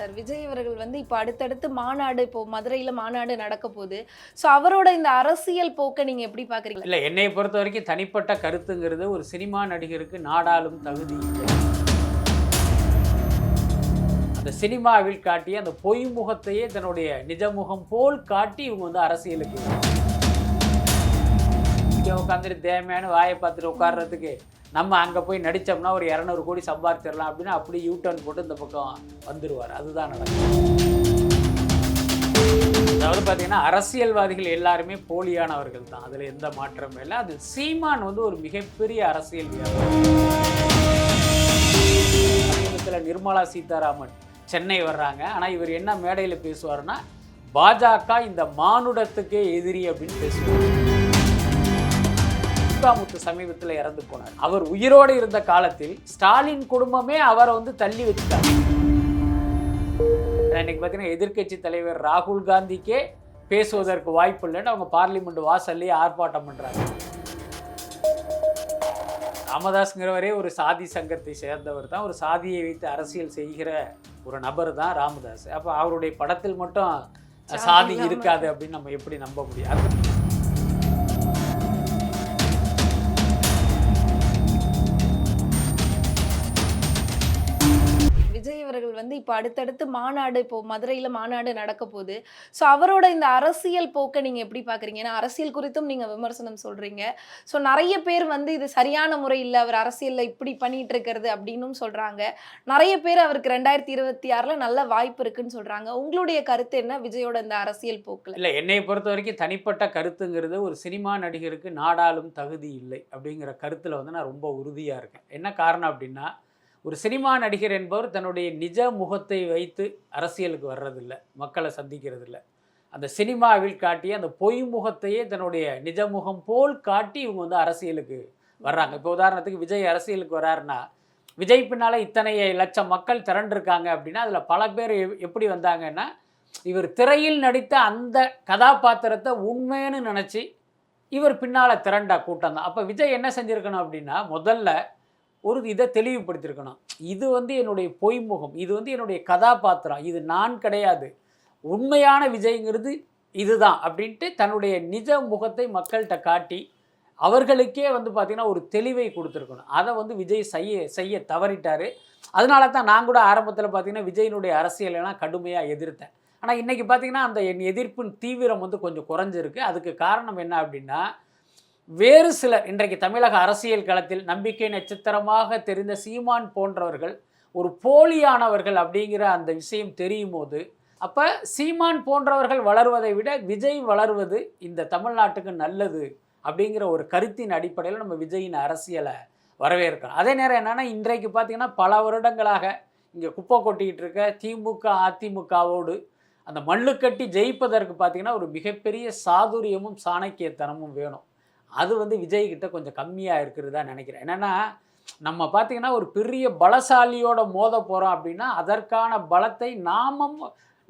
Sir. Vijay அவர்கள் வந்து இப்போ அடுத்தடுத்து மாநாடு இப்போ மதுரையில் மாநாடு நடக்க போகுது. ஸோ அவரோட இந்த அரசியல் போக்கை நீங்கள் எப்படி பார்க்குறீங்க இல்லை என்னை பொறுத்த வரைக்கும் தனிப்பட்ட கருத்துங்கிறது ஒரு சினிமா நடிகருக்கு நாடாளும் தகுதி அந்த சினிமாவில் காட்டிய அந்த பொய் முகத்தையே தன்னுடைய நிஜ முகம் போல் காட்டி இவங்க வந்து அரசியலுக்கு. இங்கே உட்காந்துட்டு தேவையான வாயை பார்த்துட்டு உட்கார்றதுக்கு நம்ம அங்கே போய் நடித்தோம்னா ஒரு இரநூறு கோடி சம்பாதிச்சிடலாம் அப்படின்னு அப்படி யூ டர்ன் போட்டு இந்த பக்கம் வந்துடுவார் அதுதான் நடக்கும். அதாவது பார்த்தீங்கன்னா அரசியல்வாதிகள் எல்லாருமே போலியானவர்கள் தான். அதில் எந்த மாற்றமும் இல்லை. அது சீமான் வந்து ஒரு மிகப்பெரிய அரசியல் சமீபத்தில் நிர்மலா சீதாராமன் சென்னை வர்றாங்க. ஆனால் இவர் என்ன மேடையில் பேசுவார்னா பாஜக இந்த மானுடத்துக்கே எதிரி அப்படின்னு பேசுவார். முத்து சமீபத்தில் இறந்து போனார். அவர் உயிரோடு இருந்த காலத்தில் ஸ்டாலின் குடும்பமே அவரை வந்து தள்ளி வச்சுட்டாங்க இன்னைக்கு பார்த்தீங்கன்னா எதிர்க்கட்சி தலைவர் ராகுல் காந்திக்கே பேசுவதற்கு வாய்ப்பு இல்லைன்னு அவங்க பார்லிமெண்ட் வாசல்லே ஆர்ப்பாட்டம் பண்ணுறாங்க ராமதாஸ்ங்கிறவரே ஒரு சாதி சங்கத்தை சேர்ந்தவர் தான். ஒரு சாதியை வைத்து அரசியல் செய்கிற ஒரு நபர் தான் ராமதாஸ். அப்போ அவருடைய படத்தில் மட்டும் சாதி இருக்காது அப்படின்னு நம்ம எப்படி நம்ப முடியாது தலைவர்கள் அவர்கள் வந்து இப்போ அடுத்தடுத்து மாநாடு இப்போ மதுரையில் மாநாடு நடக்க போகுது. ஸோ அவரோட இந்த அரசியல் போக்கை நீங்கள் எப்படி பார்க்குறீங்க ஏன்னா அரசியல் குறித்தும் நீங்கள் விமர்சனம் சொல்கிறீங்க ஸோ நிறைய பேர் வந்து இது சரியான முறை இல்லை அவர் அரசியலில் இப்படி பண்ணிட்டு இருக்கிறது அப்படின்னும் சொல்கிறாங்க நிறைய பேர் அவருக்கு ரெண்டாயிரத்தி இருபத்தி ஆறில் நல்ல வாய்ப்பு இருக்குன்னு சொல்கிறாங்க உங்களுடைய கருத்து என்ன? விஜயோட இந்த அரசியல் போக்கில்? இல்லை என்னை பொறுத்த வரைக்கும் தனிப்பட்ட கருத்துங்கிறது ஒரு சினிமா நடிகருக்கு நாடாளும் தகுதி இல்லை அப்படிங்கிற கருத்தில் வந்து நான் ரொம்ப உறுதியாக இருக்கேன். என்ன காரணம் அப்படின்னா ஒரு சினிமா நடிகர் என்பவர் தன்னுடைய நிஜ முகத்தை வைத்து அரசியலுக்கு வர்றதில்ல மக்களை சந்திக்கிறதில்ல. அந்த சினிமாவில் காட்டிய அந்த பொய் முகத்தையே தன்னுடைய நிஜ முகம் போல் காட்டி இவங்க வந்து அரசியலுக்கு வர்றாங்க. இப்போ உதாரணத்துக்கு விஜய் அரசியலுக்கு வர்றாருன்னா விஜய் பின்னால் இத்தனை லட்சம் மக்கள் திரண்டிருக்காங்க அப்படின்னா அதில் பல பேர் எப்படி வந்தாங்கன்னா இவர் திரையில் நடித்த அந்த கதாபாத்திரத்தை உண்மைன்னு நினச்சி இவர் பின்னால் திரண்ட கூட்டம் தான். அப்போ விஜய் என்ன செஞ்சுருக்கணும் அப்படின்னா முதல்ல ஒரு இதை தெளிவுபடுத்தியிருக்கணும். இது வந்து என்னுடைய பொய்முகம் இது வந்து என்னுடைய கதாபாத்திரம் இது நான் கிடையாது. உண்மையான விஜய்ங்கிறது இதுதான் அப்படின்ட்டு தன்னுடைய நிஜ முகத்தை மக்கள்கிட்ட காட்டி அவர்களுக்கே வந்து பார்த்திங்கன்னா ஒரு தெளிவை கொடுத்துருக்கணும். அதை வந்து விஜய் செய்ய செய்ய தவறிட்டார். அதனால தான் நான் கூட ஆரம்பத்தில் பார்த்திங்கன்னா விஜயினுடைய அரசியலெல்லாம் கடுமையாக எதிர்த்தேன். ஆனால் இன்றைக்கி பார்த்தீங்கன்னா அந்த என் எதிர்ப்பின் தீவிரம் வந்து கொஞ்சம் குறைஞ்சிருக்கு. அதுக்கு காரணம் என்ன அப்படின்னா வேறு சிலர் இன்றைக்கு தமிழக அரசியல் களத்தில் நம்பிக்கை நட்சத்திரமாக தெரிந்த சீமான் போன்றவர்கள் ஒரு போலியானவர்கள் அப்படிங்கிற அந்த விஷயம் தெரியும் போது அப்போ சீமான் போன்றவர்கள் வளர்வதை விட விஜய் வளர்வது இந்த தமிழ்நாட்டுக்கு நல்லது அப்படிங்கிற ஒரு கருத்தின் அடிப்படையில் நம்ம விஜயின் அரசியலை வரவேற்கிறோம். அதே நேரம் என்னென்னா இன்றைக்கு பார்த்தீங்கன்னா பல வருடங்களாக இங்கே குப்பை கொட்டிக்கிட்டு இருக்க திமுக அதிமுகவோடு அந்த மல்லுக்கட்டி ஜெயிப்பதற்கு பார்த்தீங்கன்னா ஒரு மிகப்பெரிய சாதுரியமும் சாணக்கியத்தனமும் வேணும். அது வந்து விஜய் கிட்ட கொஞ்சம் கம்மியாக இருக்கிறதா நினைக்கிறேன். என்னென்னா நம்ம பார்த்திங்கன்னா ஒரு பெரிய பலசாலியோட மோத போகிறோம் அப்படின்னா அதற்கான பலத்தை நாமும்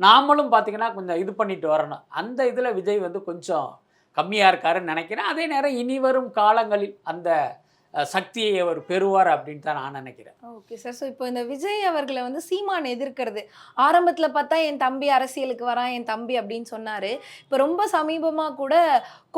நாமளும் பார்த்திங்கன்னா கொஞ்சம் இது பண்ணிட்டு வரணும். அந்த இதில் விஜய் வந்து கொஞ்சம் கம்மியாக இருக்காருன்னு நினைக்கிறேன். அதே நேரம் இனி வரும் காலங்களில் அந்த சக்தியை அவர் பெறுவார் அப்படின்னு தான் நான் நினைக்கிறேன். ஓகே சார் ஸோ இப்போ இந்த விஜய் அவர்களை வந்து சீமான் எதிர்க்கிறது. ஆரம்பத்தில் பார்த்தா என் தம்பி அரசியலுக்கு வரான் என் தம்பி அப்படின்னு சொன்னார். இப்போ ரொம்ப சமீபமாக கூட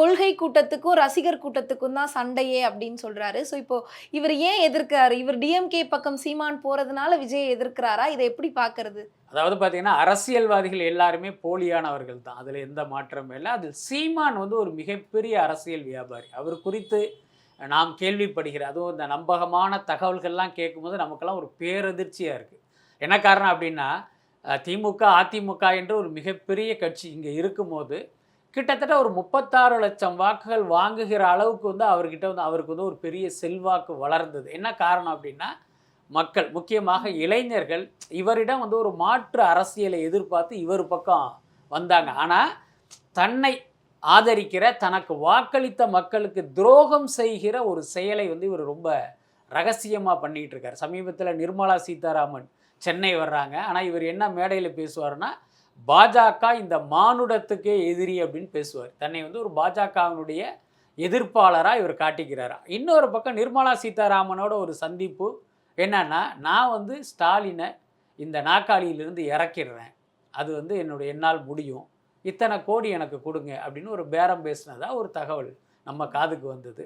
கொள்கை கூட்டத்துக்கும் ரசிகர் கூட்டத்துக்கும் தான் சண்டையே அப்படின்னு சொல்கிறாரு ஸோ இப்போ இவர் ஏன் எதிர்க்கிறாரு? இவர் டிஎம்கே பக்கம் சீமான் போகிறதுனால விஜய் எதிர்க்கிறாரா? இதை எப்படி பார்க்கறது? அதாவது பார்த்தீங்கன்னா அரசியல்வாதிகள் எல்லாருமே போலியானவர்கள் தான். அதில் எந்த மாற்றமும் இல்லை. அதில் சீமான் வந்து ஒரு மிகப்பெரிய அரசியல் வியாபாரி. அவர் குறித்து நாம் கேள்விப்படுகிற அதுவும் இந்த நம்பகமான தகவல்கள்லாம் கேட்கும்போது நமக்கெல்லாம் ஒரு பேரதிர்ச்சியாக இருக்குது என்ன காரணம் அப்படின்னா திமுக அதிமுக என்று ஒரு மிகப்பெரிய கட்சி இங்கே இருக்கும்போது கிட்டத்தட்ட ஒரு முப்பத்தாறு லட்சம் வாக்குகள் வாங்குகிற அளவுக்கு வந்து அவர்கிட்ட வந்து அவருக்கு வந்து ஒரு பெரிய செல்வாக்கு வளர்ந்தது. என்ன காரணம் அப்படின்னா மக்கள் முக்கியமாக இளைஞர்கள் இவரிடம் வந்து ஒரு மாற்று அரசியலை எதிர்பார்த்து இவர் பக்கம் வந்தாங்க. ஆனால் தன்னை ஆதரிக்கிற தனக்கு வாக்களித்த மக்களுக்கு துரோகம் செய்கிற ஒரு செயலை வந்து இவர் ரொம்ப ரகசியமாக பண்ணிகிட்டு இருக்கார் சமீபத்தில் நிர்மலா சீதாராமன் சென்னை வர்றாங்க. ஆனால் இவர் என்ன மேடையில் பேசுவார்னா பாஜக இந்த மானுடத்துக்கே எதிரி அப்படின்னு பேசுவார். தன்னை வந்து ஒரு பாஜகவினுடைய எதிர்ப்பாளராக இவர் காட்டிக்கிறாரா. இன்னொரு பக்கம் நிர்மலா சீதாராமனோட ஒரு சந்திப்பு என்னன்னா நான் வந்து ஸ்டாலினை இந்த நாக்காளியிலிருந்து இறக்கிடுறேன். அது வந்து என்னுடைய என்னால் முடியும். இத்தனை கோடி எனக்கு கொடுங்க அப்படின்னு ஒரு பேரம் பேசினதாக ஒரு தகவல் நம்ம காதுக்கு வந்தது.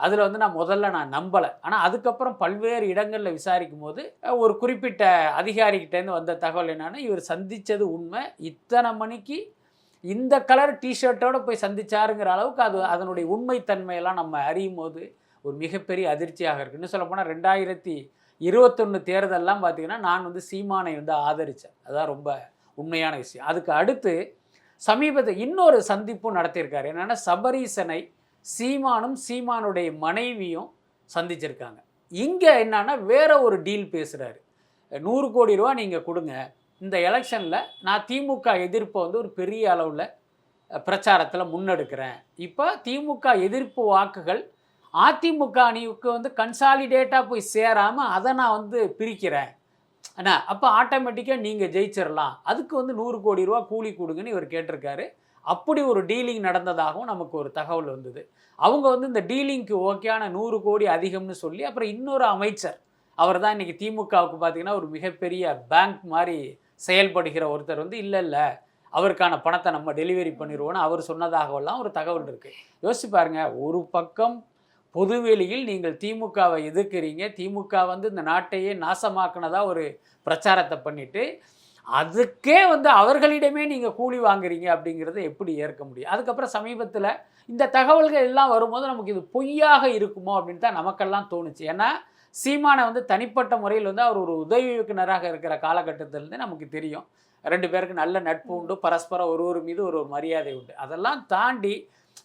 அதில் வந்து நான் முதல்ல நான் நம்பலை. ஆனால் அதுக்கப்புறம் பல்வேறு இடங்களில் விசாரிக்கும் போது ஒரு குறிப்பிட்ட அதிகாரிகிட்டேருந்து வந்த தகவல் என்னென்னா இவர் சந்தித்தது உண்மை. இத்தனை மணிக்கு இந்த கலர் டிஷர்ட்டோட போய் சந்திச்சாருங்கிற அளவுக்கு அது அதனுடைய உண்மைத்தன்மையெல்லாம் நம்ம அறியும் போது ஒரு மிகப்பெரிய அதிர்ச்சியாக இருக்குது இன்னும் சொல்லப்போனால் ரெண்டாயிரத்தி இருபத்தொன்று தேர்தலெல்லாம் பார்த்தீங்கன்னா நான் வந்து சீமானை வந்து ஆதரித்தேன் அதான் ரொம்ப உண்மையான விஷயம். அதுக்கு அடுத்து சமீபத்தில் இன்னொரு சந்திப்பும் நடத்தியிருக்காரு. என்னென்னா சபரீசனை சீமானும் சீமானுடைய மனைவியும் சந்திச்சிருக்காங்க. இங்கே என்னன்னா வேற ஒரு டீல் பேசுகிறாரு நூறு கோடி ரூபா நீங்கள் கொடுங்க. இந்த எலெக்ஷனில் நான் திமுக எதிர்ப்பை வந்து ஒரு பெரிய அளவில் பிரச்சாரத்தில் முன்னெடுக்கிறேன். இப்போ திமுக எதிர்ப்பு வாக்குகள் அதிமுக அணிவுக்கு வந்து கன்சாலிடேட்டாக போய் சேராமல் அதை நான் வந்து பிரிக்கிறேன். அண்ணா அப்போ ஆட்டோமேட்டிக்காக நீங்கள் ஜெயிச்சிடலாம் அதுக்கு வந்து நூறு கோடி ரூபா கூலி கொடுங்கன்னு இவர் கேட்டிருக்காரு. அப்படி ஒரு டீலிங் நடந்ததாகவும் நமக்கு ஒரு தகவல் வந்தது. அவங்க வந்து இந்த டீலிங்க்கு ஓகேயான நூறு கோடி அதிகம்னு சொல்லி அப்புறம் இன்னொரு அமைச்சர் அவர் தான் இன்றைக்கி திமுகவுக்கு பார்த்தீங்கன்னா ஒரு மிகப்பெரிய பேங்க் மாதிரி செயல்படுகிற ஒருத்தர் வந்து இல்லை இல்லை அவருக்கான பணத்தை நம்ம டெலிவரி பண்ணிடுவோம்னு அவர் சொன்னதாகவெல்லாம் ஒரு தகவல் இருக்குது யோசிச்சு பாருங்க ஒரு பக்கம் பொதுவெளியில் நீங்கள் திமுகவை எதிர்க்கிறீங்க. திமுக வந்து இந்த நாட்டையே நாசமாக்குனதா ஒரு பிரச்சாரத்தை பண்ணிட்டு அதுக்கே வந்து அவர்களிடமே நீங்கள் கூலி வாங்குறீங்க அப்படிங்கிறத எப்படி ஏற்க முடியும்? அதுக்கப்புறம் சமீபத்தில் இந்த தகவல்கள் எல்லாம் வரும்போது நமக்கு இது பொய்யாக இருக்குமோ அப்படின்னு தான் நமக்கெல்லாம் தோணுச்சு. ஏன்னா சீமானை வந்து தனிப்பட்ட முறையில் வந்து அவர் ஒரு உதவி இயக்குனராக இருக்கிற காலகட்டத்திலேருந்து நமக்கு தெரியும். ரெண்டு பேருக்கு நல்ல நட்பு உண்டு பரஸ்பரம் ஒருவர் மீது ஒரு ஒரு மரியாதை உண்டு. அதெல்லாம் தாண்டி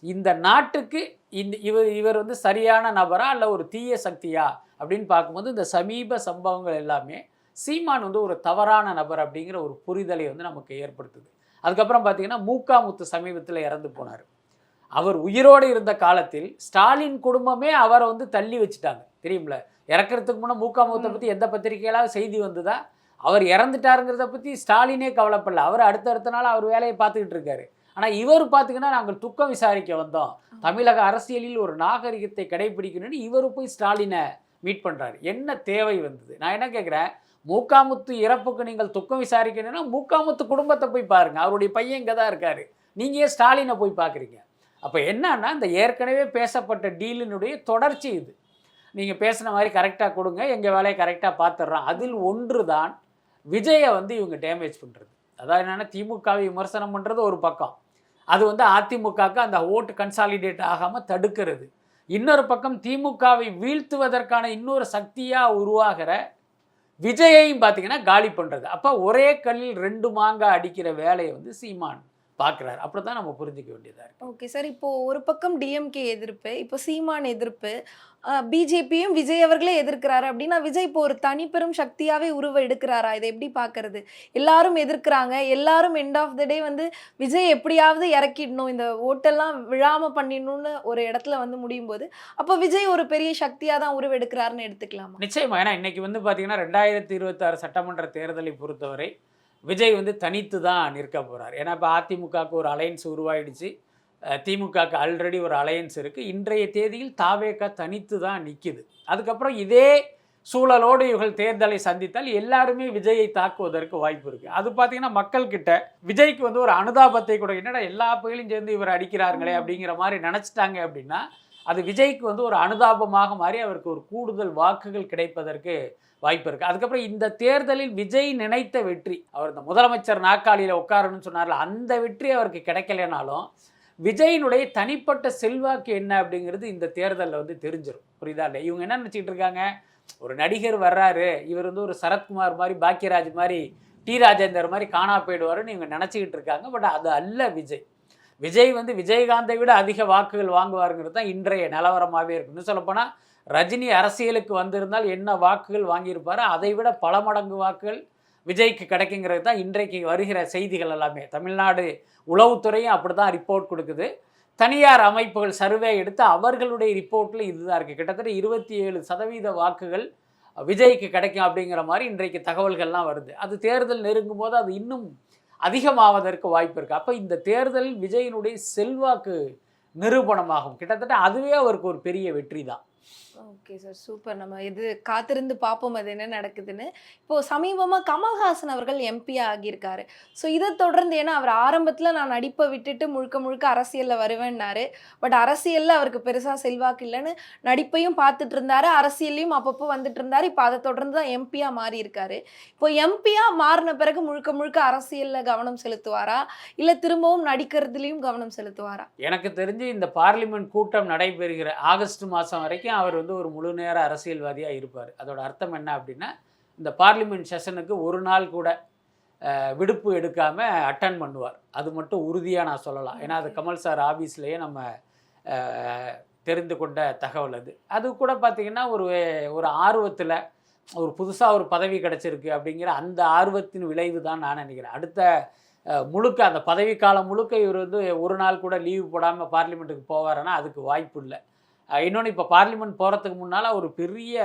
இந்த நாட்டுக்கு இந்த இவர் இவர் வந்து சரியான நபரா இல்லை ஒரு தீய சக்தியா? அப்படின்னு பார்க்கும்போது இந்த சமீப சம்பவங்கள் எல்லாமே சீமான் வந்து ஒரு தவறான நபர் அப்படிங்கிற ஒரு புரிதலை வந்து நமக்கு ஏற்படுத்துது. அதுக்கப்புறம் பார்த்தீங்கன்னா மூக்காமுத்து சமீபத்தில் இறந்து போனார். அவர் உயிரோடு இருந்த காலத்தில் ஸ்டாலின் குடும்பமே அவரை வந்து தள்ளி வச்சுட்டாங்க. தெரியும்ல இறக்கிறதுக்கு முன்னே மூக்காமுத்தை பற்றி எந்த பத்திரிகையிலாவது செய்தி வந்ததா? அவர் இறந்துட்டாருங்கிறத பற்றி ஸ்டாலினே கவலைப்படல. அவர் அடுத்தடுத்த நாள் அவர் வேலையை பார்த்துக்கிட்டு இருக்காரு. ஆனால் இவர் பார்த்தீங்கன்னா நாங்கள் துக்கம் விசாரிக்க வந்தோம். தமிழக அரசியலில் ஒரு நாகரிகத்தை கடைபிடிக்கணும்னு இவர் போய் ஸ்டாலினை மீட் பண்ணுறாரு என்ன தேவை வந்தது? நான் என்ன கேட்குறேன் மூக்காமுத்து இறப்புக்கு நீங்கள் துக்கம் விசாரிக்கணும்னா மூக்காமுத்து குடும்பத்தை போய் பாருங்க. அவருடைய பையன் இங்கே தான் இருக்காரு. நீங்கள் ஏன் ஸ்டாலினை போய் பார்க்குறீங்க அப்போ என்னன்னா இந்த ஏற்கனவே பேசப்பட்ட டீலினுடைய தொடர்ச்சி இது. நீங்கள் பேசின மாதிரி கரெக்டாக கொடுங்க. எங்கள் வேலையை கரெக்டாக பார்த்துட்றோம் அதில் ஒன்று தான் விஜயை வந்து இவங்க டேமேஜ் பண்ணுறது அதாவது என்னென்னா திமுகவை விமர்சனம் பண்ணுறது ஒரு பக்கம். அது வந்து அதிமுகவுக்கு அந்த ஓட்டு கன்சாலிடேட் ஆகாமல் தடுக்கிறது. இன்னொரு பக்கம் திமுகவை வீழ்த்துவதற்கான இன்னொரு சக்தியாக உருவாகிற விஜயையும் பார்த்தீங்கன்னா காலி பண்ணுறது அப்போ ஒரே கல்லில் ரெண்டு மாங்காய் அடிக்கிற வேலையை வந்து சீமான் பார்க்குறாரு அப்படி தான் நம்ம புரிஞ்சிக்க வேண்டியதாக இருக்குது ஓகே சார் இப்போ ஒரு பக்கம் டிஎம்கே எதிர்ப்பு இப்போ சீமான் எதிர்ப்பு பிஜேபியும் விஜய் அவர்களே எதிர்க்கிறாரு அப்படின்னா விஜய் இப்போ ஒரு தனிப்பெரும் சக்தியாவே உருவ எடுக்கிறாரா? இதை எப்படி பார்க்கறது எல்லாரும் எதிர்க்கிறாங்க. எல்லாரும் எண்ட் ஆஃப் த டே வந்து விஜய் எப்படியாவது இறக்கிடணும். இந்த ஓட்டெல்லாம் விழாம பண்ணிடணும்னு ஒரு இடத்துல வந்து முடியும் போது அப்போ விஜய் ஒரு பெரிய சக்தியா தான் உருவெடுக்கிறாருன்னு எடுத்துக்கலாமா? நிச்சயமா. ஏன்னா இன்னைக்கு வந்து பார்த்தீங்கன்னா ரெண்டாயிரத்தி இருபத்தாறு சட்டமன்ற தேர்தலை பொறுத்தவரை விஜய் வந்து தனித்து தான் நிற்க போகிறார் ஏன்னா இப்போ அதிமுகவுக்கு ஒரு அலையன்ஸ் உருவாயிடுச்சு. அஹ் திமுகவுக்கு ஆல்ரெடி ஒரு அலையன்ஸ் இருக்குது இன்றைய தேதியில் தாவேக்கா தனித்து தான் நிற்கிது அதுக்கப்புறம் இதே சூழலோடு இவர்கள் தேர்தலை சந்தித்தால் எல்லாருமே விஜயை தாக்குவதற்கு வாய்ப்பு இருக்குது அது பார்த்தீங்கன்னா மக்கள்கிட்ட விஜய்க்கு வந்து ஒரு அனுதாபத்தை கூட என்னடா எல்லா பயிலும் சேர்ந்து இவர் அடிக்கிறார்களே அப்படிங்கிற மாதிரி நினச்சிட்டாங்க அப்படின்னா அது விஜய்க்கு வந்து ஒரு அனுதாபமாக மாறி அவருக்கு ஒரு கூடுதல் வாக்குகள் கிடைப்பதற்கு வாய்ப்பு இருக்குது அதுக்கப்புறம் இந்த தேர்தலில் விஜய் நினைத்த வெற்றி அவர் இந்த முதலமைச்சர் நாக்காளியில் உட்காரணும்னு சொன்னார்ல அந்த வெற்றி அவருக்கு கிடைக்கலனாலும் விஜயினுடைய தனிப்பட்ட செல்வாக்கு என்ன அப்படிங்கிறது இந்த தேர்தலில் வந்து தெரிஞ்சிடும் புரியுதா இல்லை இவங்க என்ன நினச்சிக்கிட்டு இருக்காங்க? ஒரு நடிகர் வர்றாரு இவர் வந்து ஒரு சரத்குமார் மாதிரி பாக்கியராஜ் மாதிரி டி ராஜேந்தர் மாதிரி காணா போயிடுவாருன்னு இவங்க நினச்சிக்கிட்டு இருக்காங்க. பட் அது அல்ல விஜய். விஜய் வந்து விஜயகாந்தை விட அதிக வாக்குகள் வாங்குவாருங்கிறது தான் இன்றைய நிலவரமாகவே இருக்கு இன்னும் சொல்லப்போனால் ரஜினி அரசியலுக்கு வந்திருந்தால் என்ன வாக்குகள் வாங்கியிருப்பாரோ? அதை விட பல மடங்கு வாக்குகள் விஜய்க்கு கிடைக்குங்கிறது தான் இன்றைக்கு வருகிற செய்திகள் எல்லாமே. தமிழ்நாடு உளவுத்துறையும் அப்படி தான் ரிப்போர்ட் கொடுக்குது. தனியார் அமைப்புகள் சர்வே எடுத்து அவர்களுடைய ரிப்போர்ட்டில் இதுதான் இருக்குது கிட்டத்தட்ட இருபத்தி ஏழு சதவீத வாக்குகள் விஜய்க்கு கிடைக்கும் அப்படிங்கிற மாதிரி இன்றைக்கு தகவல்கள்லாம் வருது. அது தேர்தல் நெருங்கும் போது அது இன்னும் அதிகமாவதற்கு வாய்ப்பு இருக்குது அப்போ இந்த தேர்தல் விஜயினுடைய செல்வாக்கு நிரூபணமாகும். கிட்டத்தட்ட அதுவே அவருக்கு ஒரு பெரிய வெற்றி தான் ஓகே சார் சூப்பர். நம்ம இது காத்திருந்து பார்ப்போம் அது என்ன நடக்குதுன்னு. இப்போது சமீபமாக கமல்ஹாசன் அவர்கள் எம்பி ஆகியிருக்காரு. ஸோ இதை தொடர்ந்து ஏன்னா அவர் ஆரம்பத்தில் நான் நடிப்பை விட்டுட்டு முழுக்க முழுக்க அரசியலில் வருவேன்னாரு. பட் அரசியலில் அவருக்கு பெருசாக செல்வாக்கு இல்லைன்னு நடிப்பையும் பார்த்துட்டு இருந்தாரு. அரசியல்லையும் அப்பப்போ வந்துட்டு இருந்தார். இப்போ அதை தொடர்ந்து தான் எம்பியா மாறி இருக்காரு இப்போ எம்பியாக மாறின பிறகு முழுக்க முழுக்க அரசியலில் கவனம் செலுத்துவாரா? இல்லை திரும்பவும் நடிக்கிறதுலையும் கவனம் செலுத்துவாரா? எனக்கு தெரிஞ்சு இந்த பார்லிமெண்ட் கூட்டம் நடைபெறுகிற ஆகஸ்ட் மாதம் வரைக்கும் அவர் வந்து ஒரு முழு நேர அரசியல்வாதியாக இருப்பார். அதோட அர்த்தம் என்ன அப்படின்னா இந்த பார்லிமெண்ட் செஷனுக்கு ஒரு நாள் கூட விடுப்பு எடுக்காமல் அட்டன் பண்ணுவார். அது மட்டும் உறுதியாக நான் சொல்லலாம். ஏன்னா அது கமல் சார் ஆஃபீஸ்லேயே நம்ம தெரிந்து கொண்ட தகவல் அது. அது கூட பார்த்திங்கன்னா ஒரு ஒரு ஆர்வத்தில் ஒரு புதுசாக ஒரு பதவி கிடச்சிருக்கு அப்படிங்கிற அந்த ஆர்வத்தின் விளைவு தான் நான் நினைக்கிறேன். அடுத்த முழுக்க அந்த பதவி காலம் முழுக்க இவர் வந்து ஒரு நாள் கூட லீவு போடாமல் பார்லிமெண்ட்டுக்கு போவாருன்னா அதுக்கு வாய்ப்பு இல்லை. இன்னொன்று இப்போ பார்லிமெண்ட் போகிறதுக்கு முன்னால் ஒரு பெரிய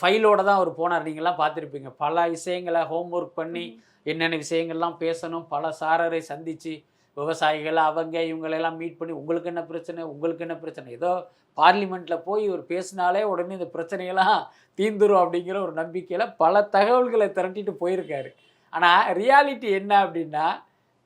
ஃபைலோட தான் அவர் போனார். நீங்கள்லாம் பார்த்துருப்பீங்க. பல விஷயங்களை ஹோம்ஒர்க் பண்ணி என்னென்ன விஷயங்கள்லாம் பேசணும். பல சாரரை சந்தித்து விவசாயிகள் அவங்க இவங்களெல்லாம் மீட் பண்ணி உங்களுக்கு என்ன பிரச்சனை? உங்களுக்கு என்ன பிரச்சனை? ஏதோ பார்லிமெண்ட்டில் போய் இவர் பேசினாலே உடனே இந்த பிரச்சனையெல்லாம் தீந்துரும் அப்படிங்கிற ஒரு நம்பிக்கையில் பல தகவல்களை திரட்டிட்டு போயிருக்காரு. ஆனால் ரியாலிட்டி என்ன அப்படின்னா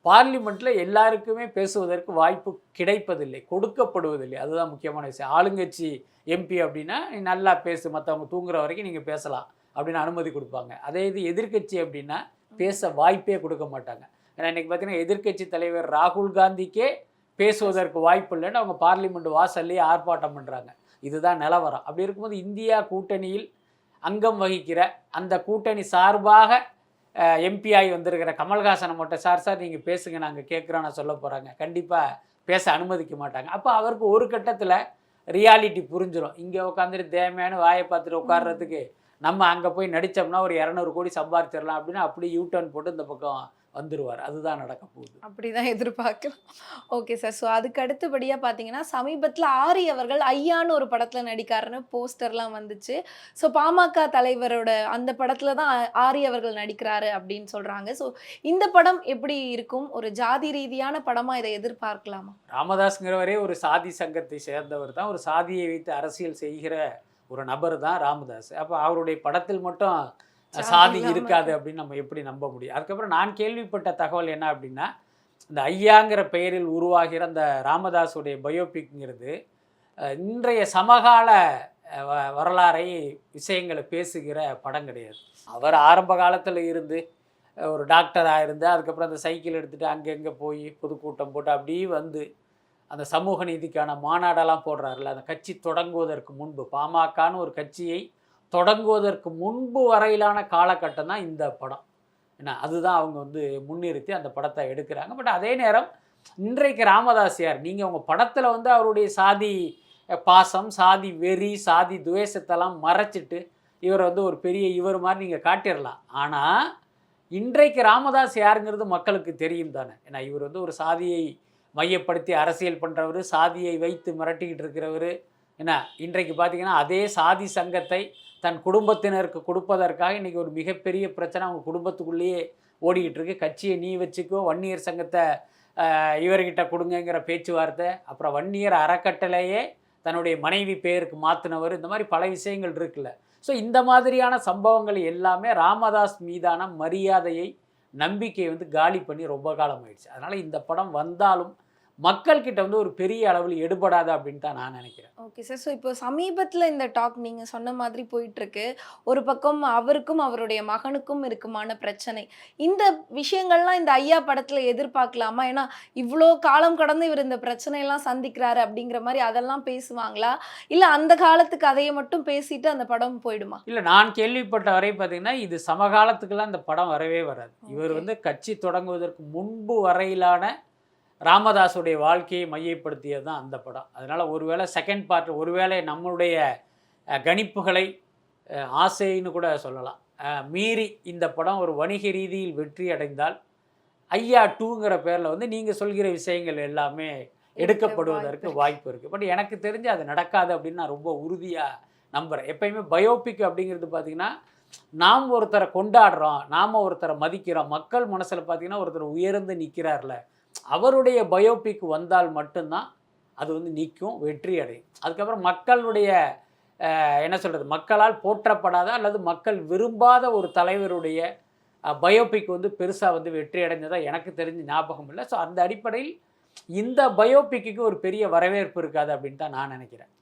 பார்லிமெண்ட்டில் எல்லாருக்குமே பேசுவதற்கு வாய்ப்பு கிடைப்பதில்லை கொடுக்கப்படுவதில்லை. அதுதான் முக்கியமான விஷயம். ஆளுங்கட்சி எம்பி அப்படின்னா நல்லா பேசு மற்றவங்க தூங்குற வரைக்கும் நீங்கள் பேசலாம் அப்படின்னு அனுமதி கொடுப்பாங்க. அதே இது எதிர்க்கட்சி அப்படின்னா பேச வாய்ப்பே கொடுக்க மாட்டாங்க. ஏன்னா இன்றைக்கி பார்த்தீங்கன்னா எதிர்க்கட்சி தலைவர் ராகுல் காந்திக்கே பேசுவதற்கு வாய்ப்பு இல்லைன்னு அவங்க பார்லிமெண்ட் வாசல்லையே ஆர்ப்பாட்டம் பண்ணுறாங்க இதுதான் நிலவரம். அப்படி இருக்கும்போது இந்தியா கூட்டணியில் அங்கம் வகிக்கிற அந்த கூட்டணி சார்பாக எம்பி ஆகி வந்திருக்கிற கமல்ஹாசனை மட்டும் சார் சார் நீங்கள் பேசுங்க நாங்கள் கேட்குறோன்னு சொல்ல போகிறாங்க கண்டிப்பாக பேச அனுமதிக்க மாட்டாங்க. அப்போ அவருக்கு ஒரு கட்டத்தில் ரியாலிட்டி புரிஞ்சிடும் இங்கே உட்காந்துட்டு தேவையான வாயை பார்த்துட்டு உட்கார்றதுக்கு நம்ம அங்கே போய் நடித்தோம்னா ஒரு இரநூறு கோடி சம்பாதிச்சிடலாம் அப்படின்னு அப்படி யூ டர்ன் போட்டு இந்த பக்கம் வந்துருவார். அதுதான் நடக்க போகுது. அப்படிதான் எதிர்பார்க்கலாம். ஓகே சார் ஸோ அதுக்கு அடுத்தபடியா பார்த்தீங்கன்னா சமீபத்தில் ஆரி அவர்கள் ஐயான்னு ஒரு படத்துல நடிக்காருன்னு போஸ்டர்லாம் வந்துச்சு. ஸோ பாமக தலைவரோட அந்த படத்துல தான் ஆரி அவர்கள் நடிக்கிறாரு அப்படின்னு சொல்றாங்க. ஸோ இந்த படம் எப்படி இருக்கும்? ஒரு ஜாதி ரீதியான படமா இதை எதிர்பார்க்கலாமா? ராமதாஸ்ங்கிறவரே ஒரு சாதி சங்கத்தை சேர்ந்தவர் தான். ஒரு சாதியை வைத்து அரசியல் செய்கிற ஒரு நபர் தான் ராமதாஸ். அப்போ அவருடைய படத்தில் மட்டும் சாதி இருக்காது அப்படின்னு நம்ம எப்படி நம்ப முடியும்? அதுக்கப்புறம் நான் கேள்விப்பட்ட தகவல் என்ன அப்படின்னா இந்த ஐயாங்கிற பெயரில் உருவாகிற அந்த ராமதாஸுடைய பயோபிக்ங்கிறது இன்றைய சமகால வரலாறை விஷயங்களை பேசுகிற படம் கிடையாது. அவர் ஆரம்ப காலத்தில் இருந்து ஒரு டாக்டராக இருந்து அதுக்கப்புறம் அந்த சைக்கிள் எடுத்துகிட்டு அங்கங்கே போய் பொதுக்கூட்டம் போட்டு அப்படியே வந்து அந்த சமூக நீதிக்கான மாநாடெல்லாம் போடுறாருல அந்த கட்சி தொடங்குவதற்கு முன்பு பாமகன்னு ஒரு கட்சியை தொடங்குவதற்கு முன்பு வரையிலான காலகட்டம் தான் இந்த படம். என்ன அதுதான் அவங்க வந்து முன்னிறுத்தி அந்த படத்தை எடுக்கிறாங்க. பட் அதே நேரம் இன்றைக்கு ராமதாஸ் யார் நீங்கள் உங்கள் படத்தில் வந்து அவருடைய சாதி பாசம் சாதி வெறி சாதி துவேஷத்தெல்லாம் மறைச்சிட்டு இவர் வந்து ஒரு பெரிய இவர் மாதிரி நீங்கள் காட்டிடலாம் ஆனால் இன்றைக்கு ராமதாஸ் யாருங்கிறது மக்களுக்கு தெரியும் தானே. ஏன்னா இவர் வந்து ஒரு சாதியை மையப்படுத்தி அரசியல் பண்ணுறவர் சாதியை வைத்து மிரட்டிக்கிட்டு இருக்கிறவர். என்ன இன்றைக்கு பார்த்தீங்கன்னா அதே சாதி சங்கத்தை தன் குடும்பத்தினருக்கு கொடுப்பதற்காக இன்றைக்கி ஒரு மிகப்பெரிய பிரச்சனை அவங்க குடும்பத்துக்குள்ளேயே ஓடிக்கிட்டு இருக்கு கட்சியை நீ வச்சுக்கோ வன்னியர் சங்கத்தை இவர்கிட்ட கொடுங்கங்கிற பேச்சுவார்த்தை அப்புறம் வன்னியர் அறக்கட்டளையே தன்னுடைய மனைவி பேருக்கு மாற்றினவர் இந்த மாதிரி பல விஷயங்கள் இருக்குல்ல. ஸோ இந்த மாதிரியான சம்பவங்கள் எல்லாமே ராமதாஸ் மீதான மரியாதையை நம்பிக்கையை வந்து காலி பண்ணி ரொம்ப காலம் ஆயிடுச்சு அதனால் இந்த படம் வந்தாலும் மக்கள்கிட்ட வந்து ஒரு பெரிய அளவில் எடுபடாது அப்படின்னு தான் நான் நினைக்கிறேன். ஓகே சார் ஸோ இப்போ சமீபத்தில் இந்த டாக் நீங்கள் சொன்ன மாதிரி போயிட்டு இருக்கு ஒரு பக்கம் அவருக்கும் அவருடைய மகனுக்கும் இருக்குமான பிரச்சனை. இந்த விஷயங்கள்லாம் இந்த ஐயா படத்தில் எதிர்பார்க்கலாமா? ஏன்னா இவ்வளோ காலம் கடந்து இவர் இந்த பிரச்சனையெல்லாம் சந்திக்கிறாரு அப்படிங்கிற மாதிரி அதெல்லாம் பேசுவாங்களா? இல்லை அந்த காலத்து கதையை மட்டும் பேசிட்டு அந்த படம் போயிடுமா? இல்லை நான் கேள்விப்பட்ட வரை பார்த்தீங்கன்னா இது சமகாலத்துக்கெல்லாம் இந்த படம் வரவே வராது. இவர். வந்து கட்சி தொடங்குவதற்கு முன்பு வரையிலான ராமதாஸுடைய வாழ்க்கையை மையப்படுத்தியது தான் அந்த படம். அதனால் ஒருவேளை செகண்ட் பார்ட் ஒருவேளை நம்மளுடைய கணிப்புகளை ஆசைன்னு கூட சொல்லலாம். மீறி இந்த படம் ஒரு வணிக ரீதியில் வெற்றி அடைந்தால் ஐயா டூங்கிற பேரில் வந்து நீங்கள் சொல்கிற விஷயங்கள் எல்லாமே எடுக்கப்படுவதற்கு வாய்ப்பு வாய்ப்பு இருக்குது பட் எனக்கு தெரிஞ்சு அது நடக்காது அப்படின்னு நான் ரொம்ப உறுதியாக நம்புகிறேன் எப்பயுமே பயோபிக் அப்படிங்கிறது பார்த்திங்கன்னா நாம் ஒருத்தரை கொண்டாடுறோம் நாம் ஒருத்தரை மதிக்கிறோம். மக்கள் மனசில் பார்த்தீங்கன்னா ஒருத்தர் உயர்ந்து நிற்கிறார்ல அவருடைய பயோபிக் வந்தால் மட்டும்தான் அது வந்து நிற்கும் வெற்றி அடையும். அதுக்கப்புறம் மக்களுடைய என்ன சொல்கிறது மக்களால் போற்றப்படாத அல்லது மக்கள் விரும்பாத ஒரு தலைவருடைய பயோபிக் வந்து பெருசாக வந்து வெற்றி அடைஞ்சதாக எனக்கு தெரிஞ்ச ஞாபகம் இல்லை. ஸோ அந்த அடிப்படையில் இந்த பயோபிக்கு ஒரு பெரிய வரவேற்பு இருக்காது அப்படின்னு தான் நான் நினைக்கிறேன்.